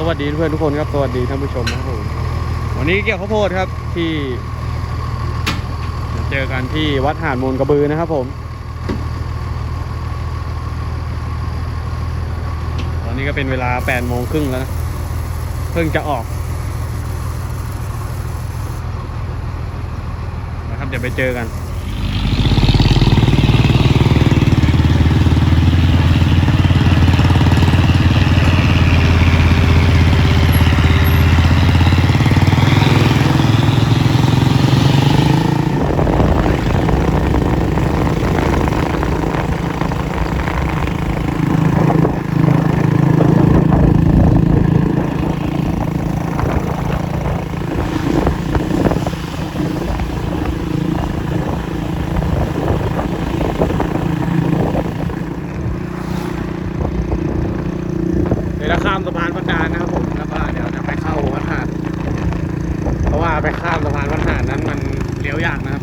สวัสดีเพื่อนทุกคนครับ สวัสดีท่านผู้ชมนะครับผมวันนี้เกี่ยวข้าวโพดครับที่ เจอกันที่วัดหาดมูลกระบือนะครับผม ตอนนี้ก็เป็นเวลา8โมงครึ่งแล้วนะเพิ่งจะออกนะครับเดี๋ยวไปเจอกัน เดี๋ยวเราข้ามสะพานประการนะครับผมแล้วก็เดี๋ยวจะไปเข้าวัดหาดเพราะว่าไป ข้ามสะพานวัดหาดนั้นมันเลี้ยวยากนะครับ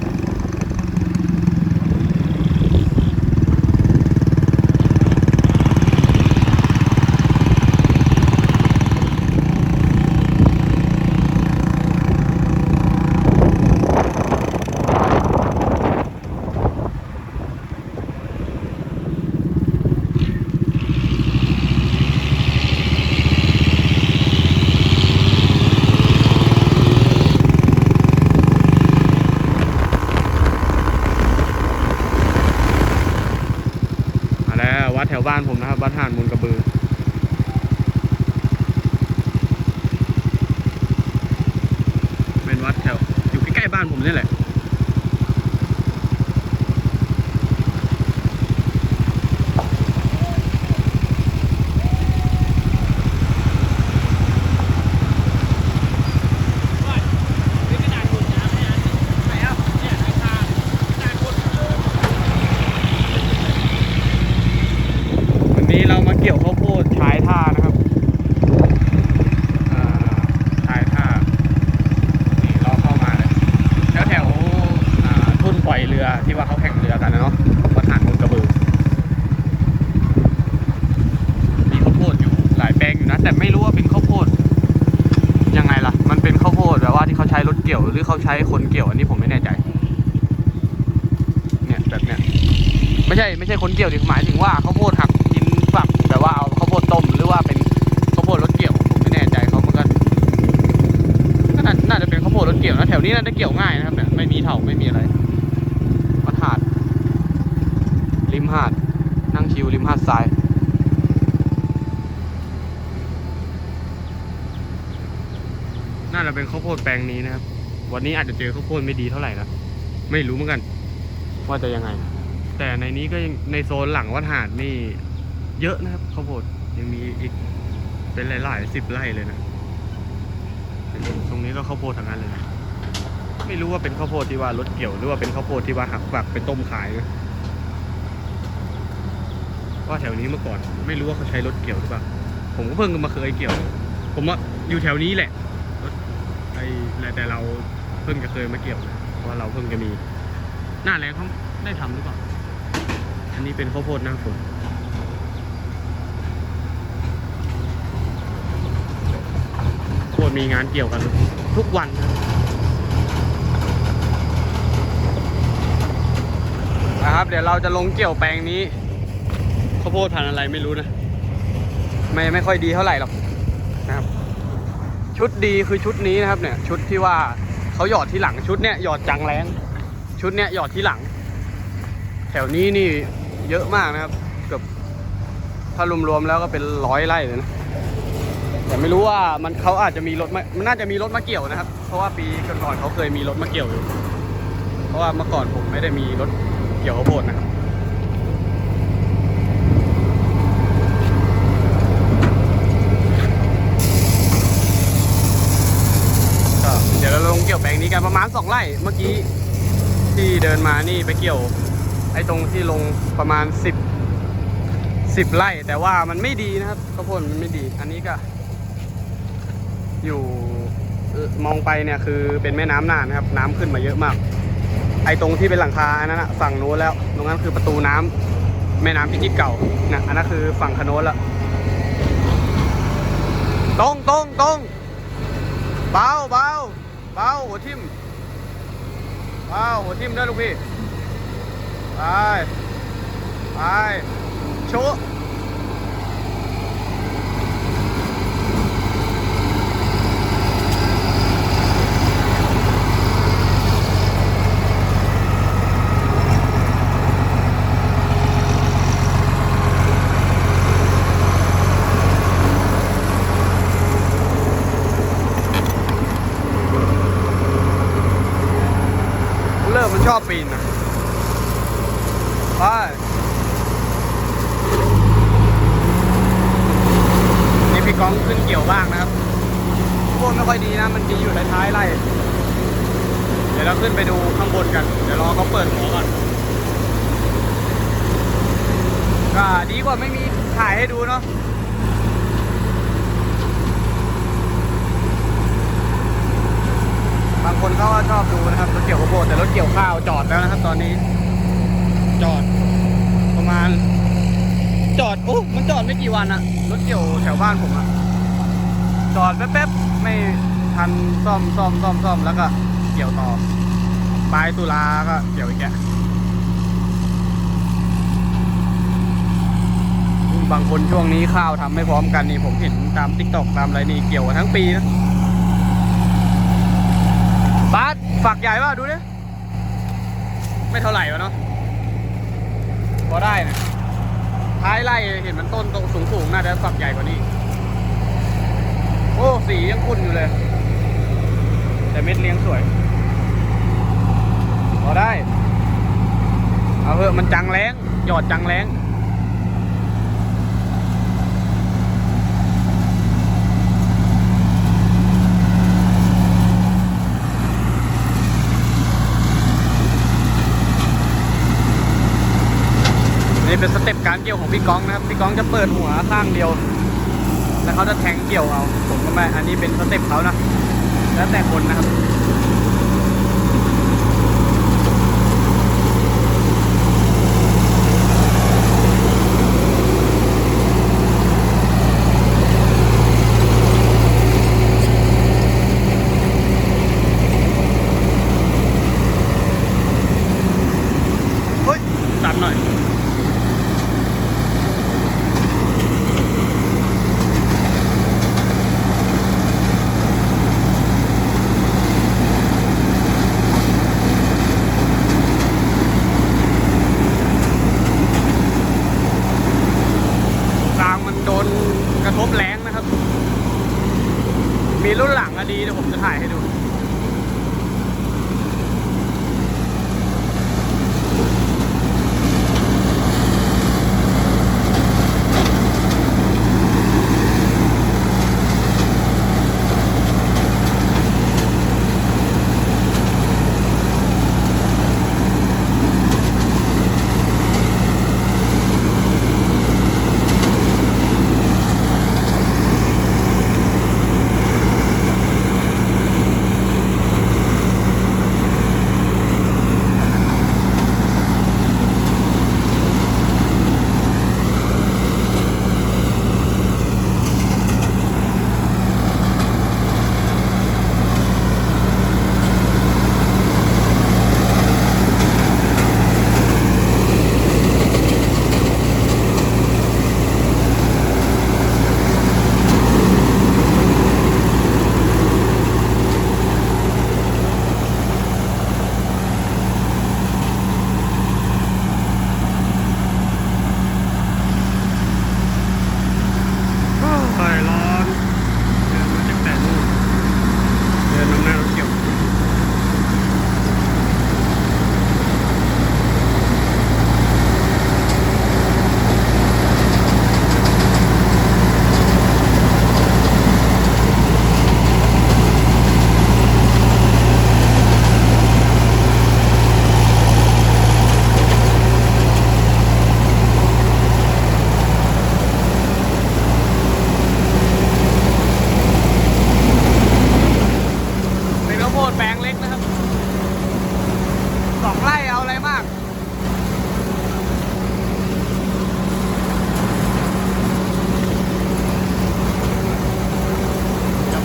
มา แถวบ้านผมนะครับ วัดหานมูลกระบือ เป็นวัดแถว อยู่ใกล้ๆบ้านผมนี่แหละ วันนี้เรามาเกี่ยวข้าวโพดชายท่านะครับอ่าชายท่านี่เราเข้ามาเลยแถวแถวๆทุ่นปล่อยเรือที่ว่าเขาแข่งเรือกันนะเนาะวัดหาดมูลกระบือมีข้าวโพดอยู่หลายแปลงอยู่นะ แต่ไม่รู้ว่าเป็นข้าวโพดยังไงล่ะ มันเป็นข้าวโพดแบบว่าที่เขาใช้รถเกี่ยวหรือเขาใช้คนเกี่ยวอันนี้ผมไม่แน่ใจเนี่ยแบบเนี้ยไม่ใช่ไม่ใช่คนเกี่ยวดิหมายถึงว่าข้าวโพด นี้น่าจะเกี่ยวง่ายนะครับเนี่ยไม่มีเถาไม่มีอะไรวัดหาด ริมหาด นั่งชิวริมหาดทรายน่าจะเป็นข้าวโพดแปลงนี้นะครับ วันนี้อาจจะเจอข้าวโพดไม่ดีเท่าไหร่นะไม่รู้เหมือนกัน ว่าจะยังไง แต่ในนี้ก็ยังในโซนหลังวัดหาดนี่ เยอะนะครับข้าวโพดยังมีอีกเป็นหลายๆสิบไร่เลยนะตรงนี้ก็ข้าวโพดทั้งนั้นเลยนะ ไม่รู้ว่าเป็นข้าวโพดที่ว่ารถเกี่ยวหรือว่าเป็นข้าวโพดที่ว่าหักฝักไปต้มขายว่าแถวนี้เมื่อก่อน ไม่รู้ว่าเขาใช้รถเกี่ยวหรือเปล่าผมก็เพิ่งมาเคยเกี่ยว ผมว่าอยู่แถวนี้แหละรถไอ้แต่เราเพิ่งจะเคยมาเกี่ยวนะเพราะเราเพิ่งจะมี หน้าแรงเขาได้ทำหรือเปล่าอันนี้เป็นข้าวโพดหน้าฝนโคตรมีงานเกี่ยวกันทุกวันนะ นะครับ เดี๋ยวเราจะลงเกี่ยวแปลงนี้ข้าวโพดพันธุ์อะไรไม่รู้นะ ไม่ไม่ค่อยดีเท่าไหร่หรอกนะครับ ชุดดีคือชุดนี้นะครับเนี่ย ชุดที่ว่าเขาหยอดที่หลังชุดเนี้ยหยอดจังแรง ชุดเนี้ยหยอดที่หลัง แถวนี้นี่เยอะมากนะครับ เกือบถ้ารวมๆแล้วก็เป็นร้อยไร่เลยนะแต่ไม่รู้ว่ามันเขาอาจจะมีรถมามันน่าจะมีรถมาเกี่ยวนะครับ เพราะว่าปีก่อนๆเขาเคยมีรถมาเกี่ยวอยู่ เพราะว่าเมื่อก่อนผมไม่ได้มีรถ เกี่ยวข้าวโพดนะครับก็เดี๋ยวเราลงเกี่ยวแปลงนี้กันประมาณสองไร่เมื่อกี้ที่เดินมานี่ไปเกี่ยว ไอ้ตรงที่ลงประมาณสิบสิบไร่แต่ว่ามันไม่ดีนะครับข้าวโพดมันไม่ดี อันนี้ก็ อยู่มองไปเนี่ยคือเป็นแม่น้ำน่านนะครับ น้ำขึ้นมาเยอะมาก ไอ้ตรงที่เป็นหลังคาอันนั้นอะฝั่งโน้นแล้ว ตรงนั้นคือประตูน้ำแม่น้ำพิจิตรเก่านะอันนั้นคือฝั่งคโน้นละตรงตรงตรงเบาเบาเบาหัวทิ่มเบาหัวทิ่มด้วยลูกพี่ไปไปโชะ ชอบปีนนะไปนี่พี่ก้องขึ้นเกี่ยวบ้างนะครับพวกไม่ค่อยดีนะ มันดีอยู่ท้ายๆไร่เดี๋ยวเราขึ้นไปดูข้างบนกัน เดี๋ยวรอเขาเปิดหัวก่อนก็ดีกว่าไม่มีถ่ายให้ดูเนาะบางคนเขาก็ชอบดูนะครับเกี่ยวข้าวโพดแต่รถ เกี่ยวข้าวจอดแล้วนะครับตอนนี้ จอดประมาณ จอดโอ้มันจอดไม่กี่วันอะรถเกี่ยวแถวบ้านผมอะจอดแป๊บๆไม่ทันซ่อมซ่อมซ่อมซ่อมแล้วก็ เกี่ยวต่อปลายตุลาก็เกี่ยวอีกแกบางคนช่วงนี้ข้าวทำไม่พร้อมกันนี่ผมเห็นตามติ๊กตอกตามอะไรนี่เกี่ยวกันทั้งปีนะบาสฝักใหญ่ป่ะดูดิ ไม่เท่าไหร่วะเนาะพอได้นะท้ายไล่เห็นมันต้นตรงสูงสูงๆน่าจะฝักใหญ่กว่านี้ โอ้ สียังขุ่นอยู่เลย แต่เม็ดเลี้ยงสวย พอได้ เอาเถอะมันจังแรงหยอดจังแรงนี่ เป็นสเต็ปการเกี่ยวของพี่ก้องนะครับ พี่ก้องจะเปิดหัวข้างเดียว แล้วเขาจะแทงเกี่ยวเอา ผมก็ไม่ อันนี้เป็นสเต็ปเขานะ แล้วแต่คนนะครับ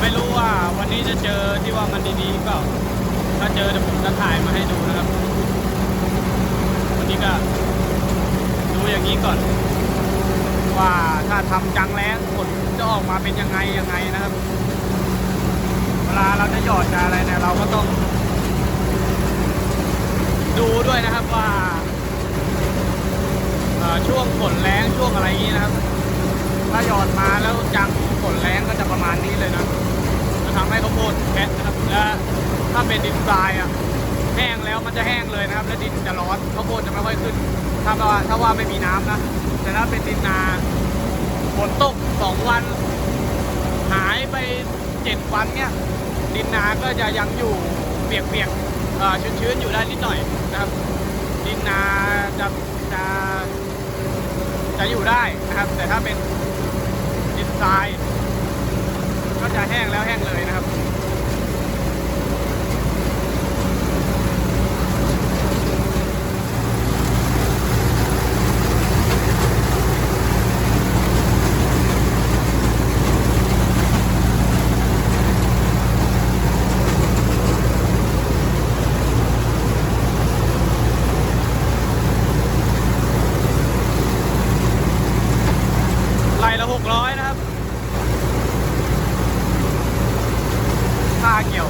ไม่รู้ว่าวันนี้จะเจอที่ว่ามันดีๆเปล่าถ้าเจอเดี๋ยวผมจะถ่ายมาให้ดูนะครับ วันนี้ก็ดูอย่างนี้ก่อน ว่าถ้าทำจังแล้งผลจะออกมาเป็นยังไงยังไงนะครับ เวลาเราจะหยอดจะอะไรเนี่ยเราก็ต้อง ดูด้วยนะครับว่าช่วงฝนแรงช่วงอะไรอย่างนี้นะครับ ถ้าหยอดมาแล้วจังฝนแรงก็จะประมาณนี้เลยนะจะ ทำให้ข้าวโพดแข็งนะครับและถ้าเป็นดินทรายอะแห้งแล้วมันจะแห้งเลยนะครับ และดินจะร้อนข้าวโพดจะไม่ค่อยขึ้น ถ้าว่าถ้าว่าไม่มีน้ำนะแต่ถ้าเป็นดินนาฝนตกสองวัน หายไปเจ็ดวันเนี่ย ดินนาก็จะยังอยู่เปียกๆชื้นๆอยู่ได้นิดหน่อยนะครับ ดินนาจะจะจะอยู่ได้นะครับ แต่ถ้าเป็นดินทราย ก็จะแห้งแล้วแห้งเลยนะครับ ไล่ละหกร้อยนะครับ ค่าเกี่ยว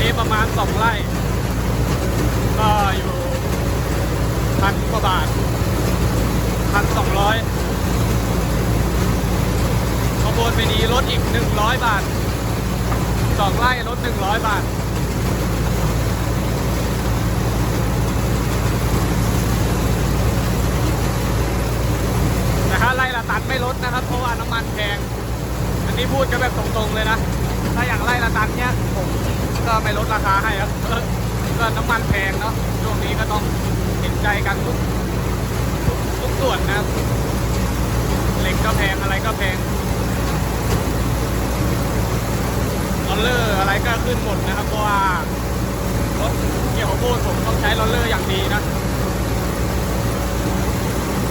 นี่ประมาณสองไร่ ก็อยู่พันกว่าบาทพันสองร้อย ขบวนไปนี้ลดอีก 100 บาท สองไร่ลด 100 บาท แต่ถ้าไร่ละตันไม่ลดนะครับ เพราะว่าน้ำมันแพง อันนี้พูดกันแบบ ตรงๆเลยนะ ถ้าอย่างไร่ละตันเนี้ยผมก็ไม่ลดราคาให้ครับก็น้ำมันแพงเนาะช่วงนี้ก็ต้องเห็นใจกันทุกทุกส่วนนะครับเหล็กก็แพงอะไรก็แพงลอลเลอร์อะไรก็ขึ้นหมดนะครับ เพราะว่ารถเกี่ยวกับโพดผมต้องใช้ลอลเลอร์อย่างดีนะ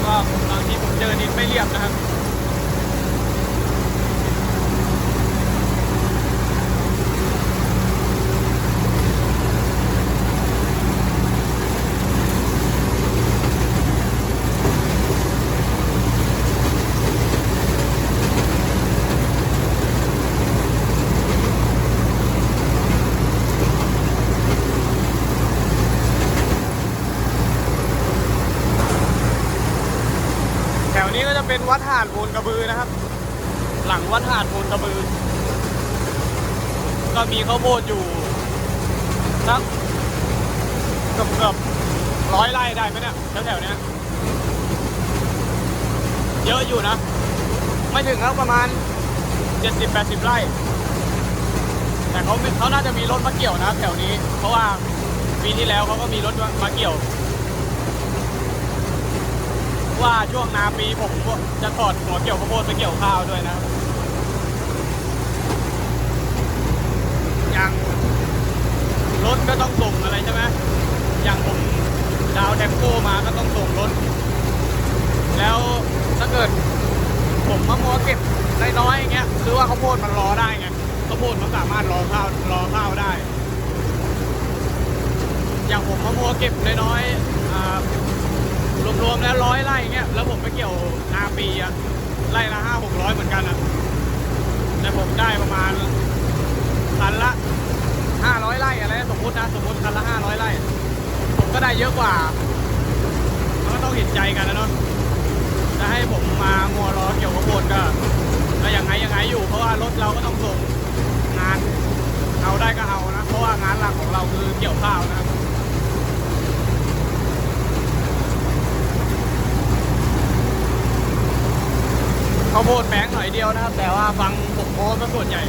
ก็บางทีผมเจอดินไม่เรียบนะครับ แถวนี้ก็จะเป็นวัดหาดโพนกระ บือนะครับ หลังวัดหาดโพนกระบือ ก็มีข้าวโพดอยู่สักเกือบเกือบร้อยไร่ได้ไหมเนี่ยแถวๆเนี้ยเยอะอยู่นะ ไม่ถึงครับประมาณ 70-80 ไร่ แต่เขาเขาน่าจะมีรถมาเกี่ยวนะแถวนี้ เพราะว่าปีที่แล้วเขาก็มีรถมาเกี่ยว ว่าช่วงนาปีผมจะถอดหัวเกี่ยวข้าวโพดไปเกี่ยวข้าวด้วยนะครับอย่างรถก็ต้องส่งอะไรใช่ไหมอย่างผมดาวแทมโก้มาก็ต้องส่งรถ แล้วถ้าเกิดผมมามัวเก็บน้อยๆอย่างเงี้ยคือว่าข้าวโพดมันรอได้ไงข้าวโพดมันสามารถรอข้าวรอข้าวได้ อย่างผมมามัวเก็บน้อยๆอ่า รวมๆแล้วร้อยไร่เงี้ยแล้วผมไปเกี่ยวนาปีอะไร่ละห้าหกร้อยเหมือนกันอะแต่ผมได้ประมาณคันละห้าร้อยไร่อะไรสมมตินะสมมติคันละห้าร้อยไร่ผมก็ได้เยอะกว่ามันก็ต้องเห็นใจกันนะเนาะจะให้ผมมามัวรอเกี่ยวกับโพดก็ก็ยังไงยังไงอยู่เพราะว่ารถเราก็ต้องส่งงานเอาได้ก็เอานะ เพราะว่างานหลักของเราคือเกี่ยวข้าวนะครับ ข้าวโพดแบงหน่อยเดียวนะครับ แต่ว่าฟังผมโพสส่วนใหญ่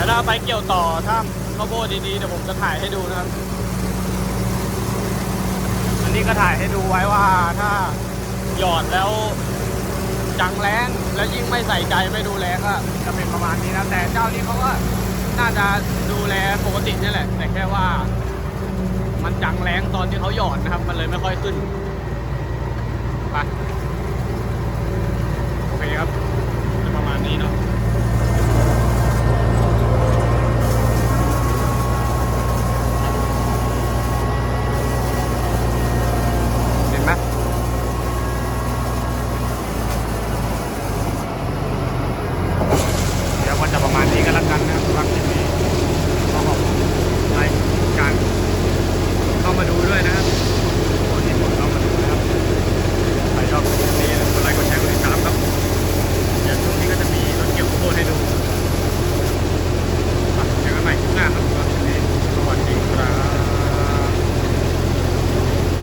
แต่ถ้าไปเกี่ยวต่อถ้าข้าวโพดดีๆเดี๋ยวผมจะถ่ายให้ดูนะครับ อันนี้ก็ถ่ายให้ดูไว้ว่าถ้าหยอดแล้วจังแรงแล้วยิ่งไม่ใส่ใจไม่ดูแลก็จะเป็นประมาณนี้นะแต่เจ้านี้เขาก็น่าจะดูแลปกตินี่แหละ แต่แค่ว่า มันจังแรงตอนที่เขาหยอดนะครับ มันเลยไม่ค่อยขึ้นไปโอเคครับประมาณนี้เนาะ